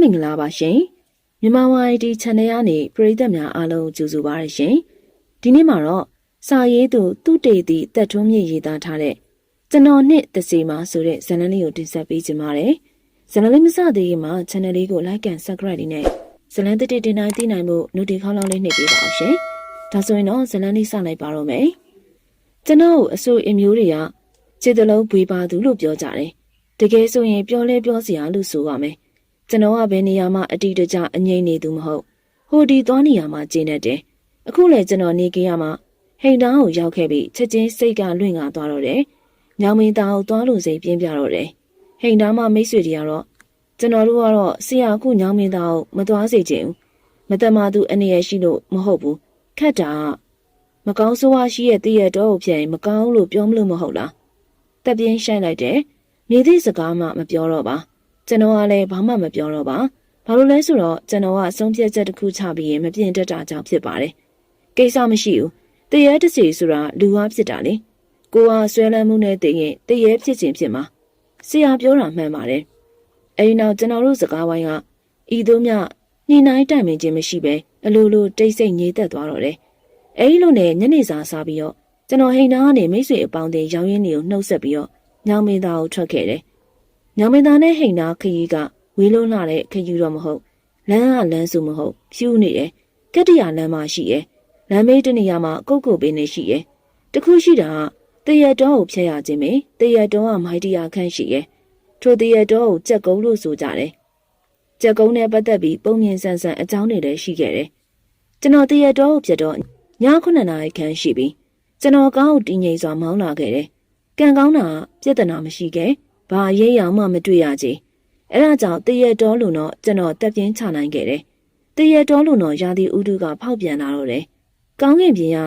မင်္ဂလာပါရှင်မြန်မာဝိုင်ဒီ channel ကနေပရိသတ်များအားလုံးကြိုဆိုပါရရှင်ဒီနေ့မှာတော့စာရေးသူသူတေတီတက်ထွန်းမြင့်ရေးသားထားတဲ့ကျွန်တော်နှစ်တစီမှာဆိုတဲ့ဇာတ်လမ်းလေးကိုတင်ဆက်ပေးခြင်းပါတယ်ဇာတ်လမ်းလေးမစသေးခင်မှာ channel လေးကို like and subscribe လေးနဲ့ဇာတ်လမ်းတစ်တစ်တင်တိုင်းသိနိုင်မှု notification ခေါင်းလောင်းလေးနှိပ်ပေးပါအောင်ရှင်ဒါဆိုရင်တော့ဇာတ်လမ်းလေးစလိုက်ပါတော့မယ်ကျွန်တော်အဆိုအမျိုးတွေကခြေတလုံးဘွေပါသူလို့ပြောကြတယ်တကယ်ဆိုရင်ပြောလဲပြောစရာလို့ဆိုပါမယ် ကျွန်တော်ကဘယ်နေရာမှာအတီတကျအငိမ့်နေသူမဟုတ်ဟိုဒီသွားနေရာမှာကျင်းနေတယ်အခုလေကျွန်တော်နေကြရမှာဟိန်တောင်းကိုရောက်ခဲ့ပြီးချက်ချင်းစိတ်ကလွင့်ငါသွားတော့တယ်ညောင်မင်းသားကိုသွားလို့စိတ်ပြင်းပြတော့တယ်ဟိန်တောင်းမှမိတ်ဆွေတွေကတော့ကျွန်တော်တို့ကတော့ဆရာခုညောင်မင်းသားကိုမသွားစေချင်ဘူးမတမာသူအနေရရှိလို့မဟုတ်ဘူးခက်တာမကောင်းဆိုးဝါးရှိရဲ့တည့်ရတော့ကိုပြန်မကောင်းလို့ပြောမလို့မဟုတ်လားတက်ပြင်းဆိုင်လိုက်တယ်မြေသည့်စကားမှမပြောတော့ပါ ကျွန်တော်ကလည်းဘာမှမပြောတော့ပါဘာလို့လဲဆိုတော့ကျွန်တော်ကဆုံးဖြတ်ချက်တစ်ခုချပြီးရင်မပြင်းတတ်တာကြောင့်ဖြစ်ပါတယ်ကိစ္စမရှိဘူးတရေတစီဆိုတာလူဝါဖြစ်တာလေကိုကဆွဲလန်းမှုနဲ့တည်ရင်တရေဖြစ်ခြင်းဖြစ်မှာဆရာပြောတာမှန်ပါတယ်အဲဒီနောက်ကျွန်တော်တို့စကားဝိုင်းကဤသို့မျှညှိနှိုင်းတိုင်ပင်ခြင်းမရှိပဲအလိုလိုတိတ်ဆိတ်ငြိမ်သက်သွားတော့တယ်အဲဒီလိုနဲ့ညနေစာစားပြီးတော့ကျွန်တော်ဟိန်နာကနေမိတ်ဆွေအပေါင်းအသင်းရောင်းရင်းတွေကိုနှုတ်ဆက်ပြီးတော့ညောင်မင်းသားကိုထွက်ခဲ့တယ် ညောင်မင်းသားနဲ့ဟိန်နာခရီးကဝေးလုံးလာတဲ့ခရီးတော့မဟုတ်လမ်းကလမ်းစုမဟုတ်ဖြူးနေတယ်ကတ္တရာလမ်းမှာရှိတယ်လမ်းမေးတနေရာမှာကုတ်ကုတ်ပင်နေရှိတယ်တခုရှိတာကတရတော်ကိုဖျက်ရခြင်းပဲတရတော်ကမိုက်တရာခန့်ရှိတယ်ထိုတရတော်ကိုကြက်ကုန်းလို့ဆိုကြတယ်ကြက်ကုန်းနဲ့ပတ်သက်ပြီးပုံမြင်ဆန်းဆန်းအကြောင်းတွေလည်းရှိခဲ့တယ်ကျွန်တော်တရတော်ကိုပြတ်တော့ည9နာရီခန့်ရှိပြီကျွန်တော်ကားကိုတင်းငိမ့်စွာမောင်းလာခဲ့တယ်ကံကောင်းတာပြဿနာမရှိခဲ့ဘာ ရဲရောင်မှမတွေ့ရကြ။အဲဒါကြောင့်တရက်တော်လုံတော့ကျွန်တော်တက်ပြင်းချနိုင်ခဲ့တယ်။တရက်တော်လုံတော့ရာသီဥတုကဖောက်ပြန်လာတော့တယ်။ကောင်းကင်ပြင်က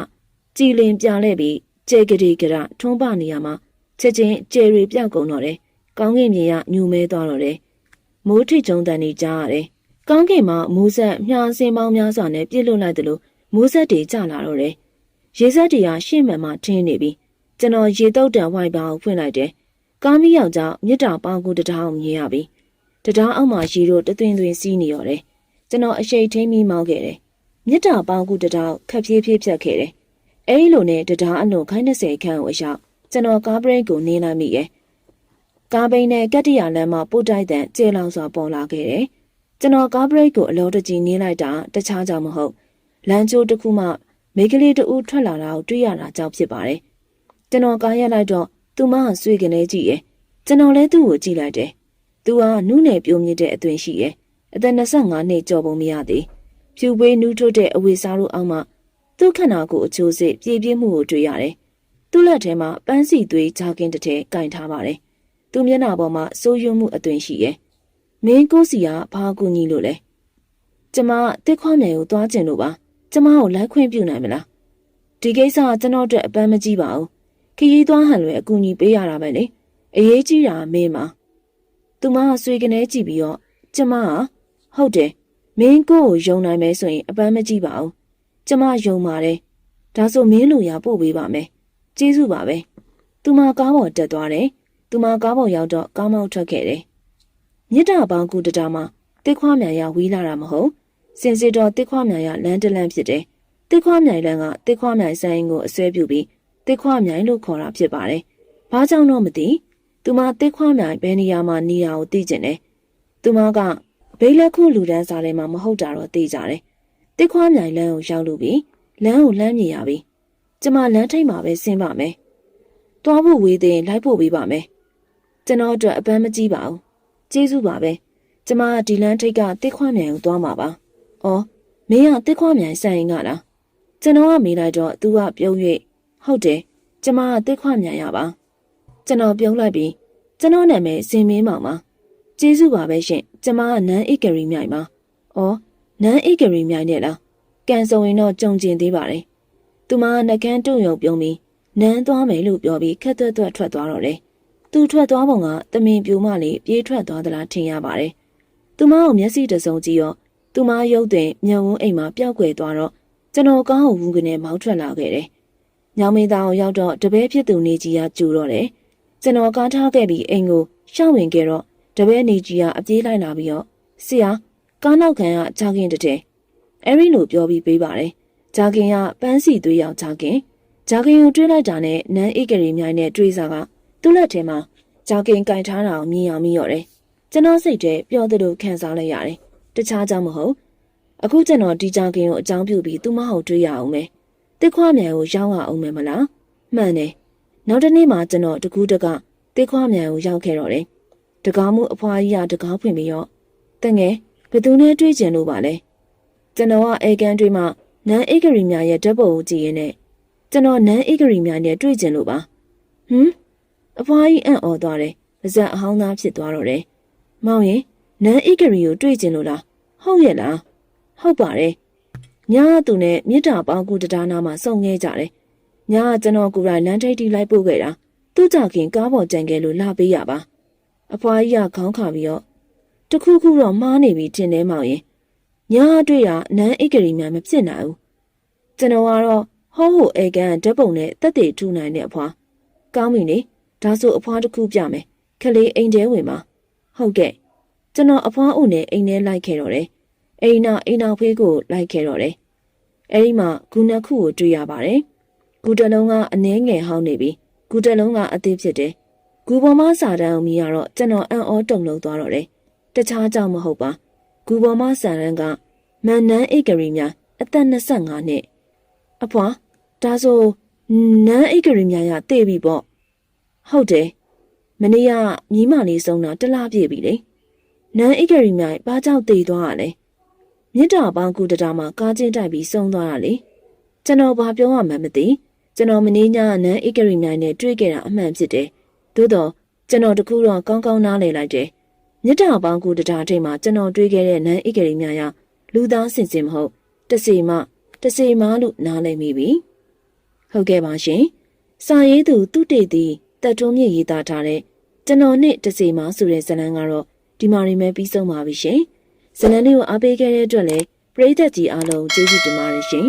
ကြည်လင်ပြလဲပြီးကျဲကလေးကရထွန်းပနေရမှာချက်ချင်းကျဲရီပြောက်ကုန်တော့တယ်။ကောင်းကင်ပြင်ကညူမဲသွားတော့တယ်။မိုးထိတ်ကြုံတန်နေကြားရတယ်။ကောင်းကင်မှာမိုးဆက်မြားစင်းပေါင်းများစွာနဲ့ပြစ်လွတ်လိုက်တယ်လို့မိုးဆက်တွေကျလာတော့တယ်။ရေဆက်တွေကရှေ့မှန်မှထင်းနေပြီ။ကျွန်တော်ရေတုတ်တံဝိုင်ပါကိုဖွင့်လိုက်တယ်။ ကားမီးယောက်ကြောင့်မြစ်တာပေါင်းကူတထောင်မြင်ရပြီ။တံတားအောက်မှာရေတို့တသွင်သွင်စီးနေရတယ်။ကျွန်တော်အရှိတ်ထိန်မီမောင်းခဲ့တယ်။မြစ်တာပေါင်းကူတထောင်ခက်ဖြည်းဖြည်းဖြတ်ခဲ့တယ်။အဲဒီလိုနဲ့တံတားအလွန်ခိုင်း20ခန့်ကိုအရောက်ကျွန်တော်ကားဘရိတ်ကိုနင်းလိုက်မိရဲ့။ကားဘိန်းနဲ့ကတ္တရာလမ်းမှာပို့တိုက်တဲ့ကျေလောင်စွာပေါ်လာခဲ့တယ်။ကျွန်တော်ကားဘရိတ်ကိုအလောတကြီးနင်းလိုက်တာတခြားကြောင့်မဟုတ်။လမ်းကျိုးတစ်ခုမှမိကလေးတူထွက်လာတာကိုတွေ့ရတာကြောင့်ဖြစ်ပါတယ်။ကျွန်တော်ကားရလိုက်တော့ သူမကဆွေကနေကြည့်ရဲ့ကျွန်တော်လည်းသူ့ကိုကြည့်လိုက်တယ်သူကနုနယ်ပြုံးမြင့်တဲ့အသွင်ရှိရဲ့အသက်25နှစ်ကျော်ပုံမရသေးဖြူပွေးနူးထွတ်တဲ့အဝေစားတို့အောက်မှာသူ့ခန္ဓာကိုယ်အချိုးစစ်ပြေးပြေးမှုကိုတွေ့ရတယ်သူ့လက်ထဲမှာပန်းစီသွေးဂျာကင်းတစ်ထည်ကင်ထားပါတယ်သူမျက်နှာပေါ်မှာစိုးရွံ့မှုအသွင်ရှိရဲ့မင်းကိုစီကဘာကူညီလို့လဲကျမတစ်ခွမြိုင်ကိုသွားကျင်လို့ပါကျမကိုလိုက်ခွင့်ပြုနိုင်မလားဒီကိစ္စကကျွန်တော်အတွက်အပန်းမကြီးပါဘူး ခရီးသွားဟန်လွယ်အကူအညီပေးရတာပဲလေအရေးကြီးတာမင်းမသူမဆွေကနေကြည့်ပြီးတော့ကျမကဟုတ်တယ်မင်းကိုကိုယုံနိုင်မယ်ဆိုရင်အပန်းမကြည့်ပါဘူးကျမယုံပါတယ်ဒါဆိုမင်းလူရပို့ပေးပါမယ်ကျေးဇူးပါပဲသူမကားပေါ်တက်သွားတယ်သူမကားပေါ်ရောက်တော့ကားမောက်ထွက်ခဲ့တယ်မြစ်တာပေါင်းကူတတာမှာတစ်ခွားမြန်ရဝီးလာတာမဟုတ်စင်စစ်တော်တစ်ခွားမြန်ရလမ်းတလန်းဖြစ်တယ်တစ်ခွားမြိုင်လန်းကတစ်ခွားမြိုင်ဆိုင်ကိုအစွဲပြုပြီး တစ်ခွမြိုင်လို့ခေါ်တာဖြစ်ပါတယ်။ဘာကြောင့်တော့မသိ။သူမတစ်ခွမြိုင်ဘယ်နေရာမှာနေရာကိုသိကျင်တယ်။သူမကဘိလက်ခုလူဒန်းစားထဲမှာမဟုတ်တာတော့သိကြတယ်။တစ်ခွမြိုင်လမ်းကိုရောက်လို့ပြီးလမ်းကိုလှမ်းမြင်ရပြီ။ကျမလမ်းထိပ်မှာပဲဆင်းပါမယ်။သွားဖို့ဝေးသေးရင်လိုက်ဖို့ပေးပါမယ်။ကျွန်တော်အတွက်အပန်းမကြီးပါဘူး။ကျေးဇူးပါပဲ။ကျမကဒီလမ်းထိပ်ကတစ်ခွမြိုင်ကိုသွားမှာပါ။အော်မင်းကတစ်ခွမြိုင်ဆိုင်ကလား။ကျွန်တော်ကမေးလိုက်တော့သူကပြုံး၍ ဟုတ်တယ်ကျမကသိခွမြန်ရပါကျွန်တော်ပြုံးလိုက်ပြီးကျွန်တော်နာမည်စင်မင်းမောင်ပါကျေးဇူးပါပဲရှင်ကျမကနန်းဧကရီမြိုင်ပါဩနန်းဧကရီမြိုင်နဲ့လားကန်စုံရင်တော့ကြုံကျင်သေးပါတယ်သူမနှကန်းတုံယုံပြုံးပြီးနန်းသွားမယ်လို့ပြောပြီးခက်သွက်သွက်ထွက်သွားတော့တယ်သူထွက်သွားပုံကတမင်ပြိုမလေးပြေးထွက်သွားသလားထင်ရပါတယ်သူမကိုမျက်စိတစုံကြည့်ရောသူမရုပ်တွင်မျက်ဝန်းအိမ်မှာပျောက်ကွယ်သွားတော့ကျွန်တော်ကောင်းကိုဝူကနေမောင်းထွက်လာခဲ့တယ်။ ညောင်မင်းသားကိုရောက်တော့တပည့်ဖြစ်သူနေကြီးကကြူတော့တယ်။ကျွန်တော်ကားထားခဲ့ပြီးအိမ်ကိုရှောင်းဝင်ခဲ့တော့တပည့်နေကြီးကအပြေးလိုက်လာပြီးတော့ဆရာကားနောက်ခံကဂျာကင်တစ်တဲအဲ့ဒီလိုပြောပြီးပေးပါတယ်ဂျာကင်ကပန်းစီသွေးရောက်ဂျာကင်ဂျာကင်ကိုတွေးလိုက်တာနဲ့နန်းအိတ်ကလေးမြိုင်နဲ့တွေးစားကသူ့လက်ထဲမှာဂျာကင်ကင်ထားတာကိုမြင်အောင်မြင်ရတယ်ကျွန်တော်စိတ်ထဲပျော်သလိုခံစားလိုက်ရတယ်တခြားကြောင့်မဟုတ်အခုကျွန်တော်ဒီဂျာကင်ကိုအကြောင်းပြုပြီးသူမဟုတ်တွေးရအောင်မယ် တစ်ခွမြန်ကိုရောင်းရအောင်မယ်မလားမှန်တယ်နောက်တစ်နေ့မှကျွန်တော်တကူးတကတစ်ခွမြန်ကိုရောက်ခဲ့တော့တယ်တကားမှုအဖွားကြီးကတကားဖွင့်ပြီးတော့တငယ်ဘယ်သူနဲ့တွေ့ကြင်လို့ပါလဲကျွန်တော်ကအေကန်တွေမှနန်းအိတ်ကရီများရဲ့ဓာတ်ပုံကိုကြည့်ရင်းနဲ့ကျွန်တော်နန်းအိတ်ကရီများနဲ့တွေ့ကြင်လို့ပါဟမ်အဖွားကြီးအံ့ဩသွားတယ်ပါဇက်အဟောင်းသားဖြစ်သွားတော့တယ်မောင်ရင်နန်းအိတ်ကရီကိုတွေ့ကြင်လို့လားဟုတ်ရဲ့လားဟုတ်ပါတယ် ညာကသူနဲ့မြစ်တာပေါင်းကူတတားနာမှာစုံငဲကြတယ်ညာကကျွန်တော်ကိုယ်တိုင်လမ်းထိပ်တီလိုက်ပို့ခဲ့တာသူ့ကြခင်ကားပေါ်ကြံခဲ့လို့လာပေးရပါအဖွားကြီးကခေါင်းခါပြီးတော့တခုခုတော့မှားနေပြီထင်တယ်မောင်ရင်ညာတွေ့တာနန်းအိတ်ကလေးများမဖြစ်နိုင်ဘူးကျွန်တော်ကတော့ဟောဟိုအေကန်ဓာတ်ပုံနဲ့တက်တေထူနိုင်တဲ့အဖွာကောင်းပြီလေဒါဆိုအဖွာတစ်ခုပြမယ်ခလေးအိမ်ထဲဝင်ပါဟုတ်ကဲ့ကျွန်တော်အဖွားအုပ်နဲ့အိမ်ထဲလိုက်ခဲ့တော့တယ်အိမ်နာအိမ်နာဖေးကိုလိုက်ခဲ့တော့တယ် အဲဒီမှာဂူနှစ်ခုကိုတွေ့ရပါတယ်ဂူတစ်လုံးကအနှဲငယ်ဟောင်းနေပြီဂူတစ်လုံးကအသေးဖြစ်တယ်ဂူပေါ်မှာစာတန်းအောင်မြည်ရတော့ကျွန်တော်အံ့ဩတုန်လှုပ်သွားတော့တယ်တခြားကြောင့်မဟုတ်ပါဂူပေါ်မဆန်ရန်ကမန်နန်းအိတ်ကလေးများအသက်25နှစ်အဖွာဒါဆိုနန်းအိတ်ကလေးများရတည်ပြီပေါ့ဟုတ်တယ်မနေ့ကမြီးမလေးဆုံးတာတစ်လားပြည့်ပြီလေနန်းအိတ်ကလေးများဘာကြောင့်တည်သွားရလဲ မြစ်တာပေါင်းကူတတာမှာကားချင်းတိုက်ပြီးဆုံးသွားတာလေကျွန်တော်ဘာပြောရမှန်းမသိကျွန်တော်မနေ့ညနန်းအိတ်ကလေးများနဲ့တွေ့ခဲ့တာအမှန်ဖြစ်တယ်သို့တော့ကျွန်တော်တခုတော့ကောင်းကောင်းနားလည်လိုက်တယ်မြစ်တာပေါင်းကူတတာထိတ်မှာကျွန်တော်တွေးခဲ့တဲ့နန်းအိတ်ကလေးများရလူသားစင်စင်မဟုတ်တစီမတစီမလို့နားလည်မိပြီဟုတ်ကဲ့ပါရှင်စာရေးသူသူတေတီတက်တွန်းမြင့်ရေးသားထားတဲ့ကျွန်တော်နဲ့တစီမဆိုတဲ့ဇာတ်လမ်းကတော့ဒီမှာရီမဲပြီးဆုံးပါပြီရှင် ဇာတ်လမ်းလေးကိုအားပေးခဲ့တဲ့အတွက်လည်းပရိသတ်ကြီးအားလုံးကျေးဇူးတင်ပါတယ်ရှင်